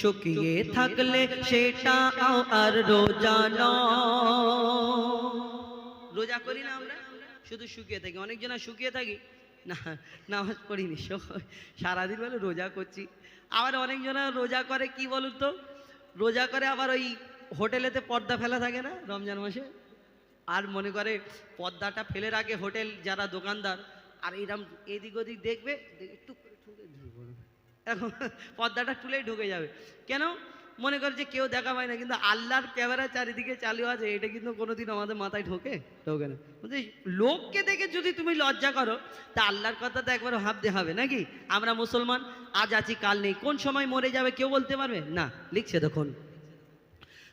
শুকিয়ে থাকলে সেটা আর রোজা। রোজা করি না আমরা? শুধু শুকিয়ে থাকি। অনেকজন শুকিয়ে থাকি। না, নামাজ পড়িনি। সারাদিন বলে রোজা করছি। আবার অনেকজন রোজা করে, কি বলুন তো? রোজা করে আবার ওই হোটেলেতে পর্দা ফেলা থাকে না রমজান মাসে? আর মনে করে পর্দাটা ফেলে রাখে হোটেল যারা দোকানদার। আর এরম এদিক ওদিক দেখবে দেখে টুক করে ঠুকে ঢুকে পড়বে। এখন পর্দাটা তুলেই ঢুকে যাবে। কেন? মনে করে যে কেউ দেখা পায় না, কিন্তু আল্লাহর ক্যামেরা চারিদিকে চালু আছে, এটা কিন্তু কোনোদিন আমাদের মাথায় ঢোকে? ঢোকে না। বলছি, লোককে দেখে যদি তুমি লজ্জা করো, তা আল্লাহর কথা তো একবার ভাবতে হবে, নাকি? আমরা মুসলমান, আজ আছি, কাল নেই। কোন সময় মরে যাবে কেউ বলতে পারবে? না, লিখছে দেখুন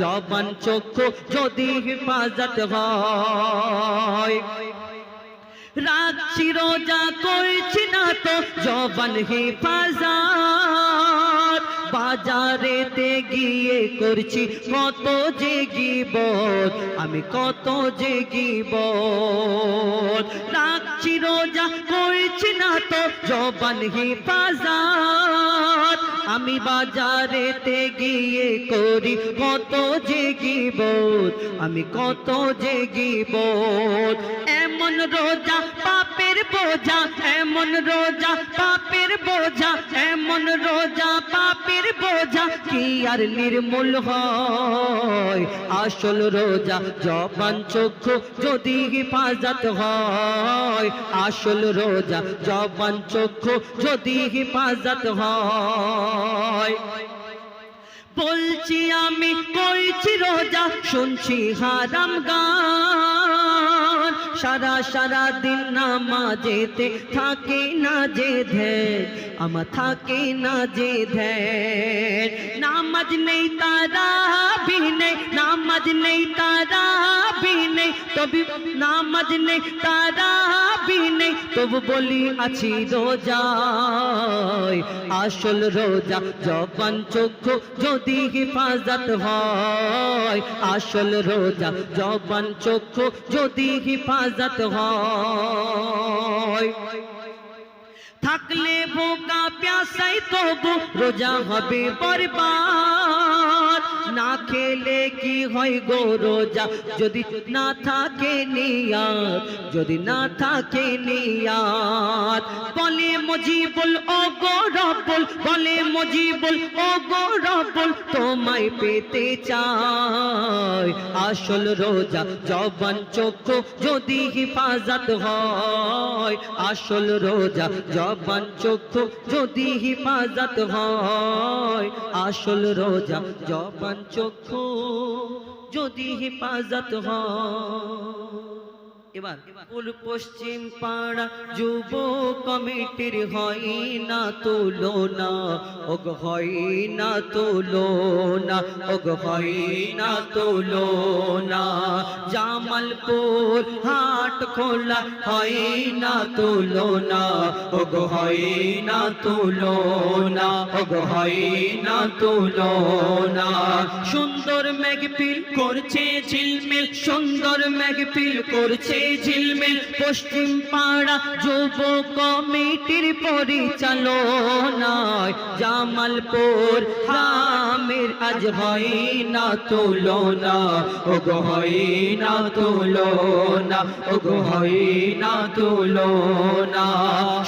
জবান চক্ষু যদি হিফাজত হয়। রাখছি রোজা করছি না তো জবান হেফাজত। বাজারেতে গিয়ে করছি কত যে গিবত, আমি কত যে গিবত। রাখছি রোজা করছি না তো জবান হেফাজত। আমি বাজারেতে গিয়ে করি কত যে বোধ আমি কত যে গিবত। এমন রোজা, পাপের বোঝা, এমন রোজা, পাপের বোঝা, এমন রোজা, পাপের বোঝা, কি আর নির্মূল হয়? আসল রোজা জবান চক্ষু যদি হিফাজত হয়, আসল রোজা জবান চক্ষু যদি হিফাজত হয়। বলছি আমি, কইছি রোজা, শুনছি হারাম গান। সারা সারা দিন নামাজেতে থাকে না যে আমার থাকে না যে নামাজ নেই তারা নেই, নামাজ নেই তারা নেই, তবে নামাজ নেই তারা নেই, তবু বলি আছি রোজায়। আসল রোজা জবান চক্ষু যদি হিফাজত হয়, আসল রোজা জবান চক্ষু যদি হিফাজত হয়। থাকলে বোকা প্যাসাই তবু রোজা হবে বরবাদ। না খেলে কি হয় গো রোজা? যদি না থাকে নিয়াত, যদি না থাকে নিয়াত। বলে মজিবুল ও গো বলে মজিবুল ও গো রব্বুল, তোমায় পেতে চাই। আসল রোজা জবান চক্ষু যদি হিফাজত হয়। আসল রোজা জবান চক্ষু যদি হিফাজত হয়। আসল রোজা জবান চক্ষু যদি হেফাজত হয়। এবার পশ্চিম পাড়া যুব কমিটির হয় না তুলনা। ওগ হয় না তুলনা, ওগ হয় না তুলনা। জামালপুর হাট খোলা হয় না তুলনা, ওগ হয় না তুলনা, ওগ হয় না তুলনা। সুন্দর মেঘপিল করছে ঝিলমিল, সুন্দর মেঘপিল করছে ঝিলমিল, পশ্চিম পাড়া যুব কমিটির পরিচালনায় জামালপুর রামের আজ হয় না তুলনা। ওগো হয় না তুলনা, ওগো হয় না তুলনা।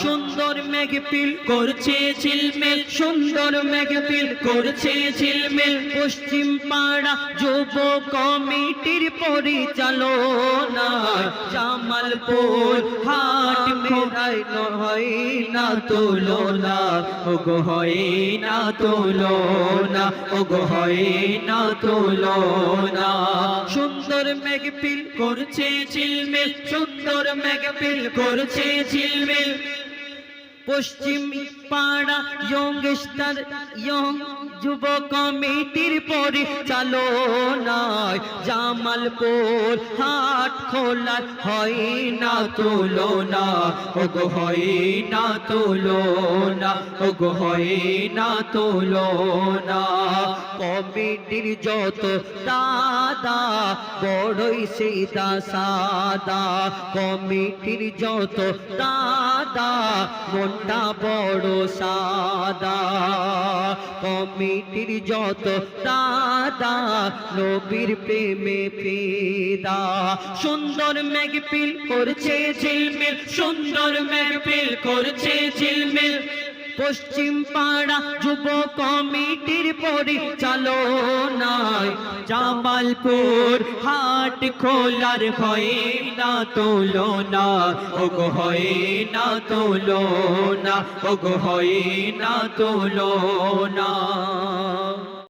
সুন্দর মেঘপিল করছে ঝিলমিল, সুন্দর মেঘপিল করছে ঝিলমিল। পশ্চিম পাড়া যুব কমিটির পরিচালনা জামালপুর, হাট মেরাই হয় না তুলনা। ওগো হয় না তুলনা, ওগো হয় না তুলনা। সুন্দর মেঘপিল করছে ঝিলমিল, সুন্দর মেঘপিল করছে ঝিলমিল। পশ্চিম পাড়া ইয়ংস্টার ইয়ং যুব কমিটির পরিচালনায় জামালপুর হাট খোলার হয় না তুলনা। ওগো হয় না তুলনা, ওগো হয় না তুলনা। কমিটির যত দাদা, বড়ই সিদা সাদা। কমিটির যত দাদা মনটা বড় সাদা, কমিটির যত দাদা, নবীর প্রেমে পেদা সুন্দর মেঘপিল করছে ঝিলমিল, সুন্দর মেঘপিল করছে ঝিলমিল। পশ্চিম পাড়া যুব কমিটির পরিচালনায় জামালপুর হাট খোলার হয় না তুলনা। ওগ হয় না তুলনা, ওগ হয় না তুলনা।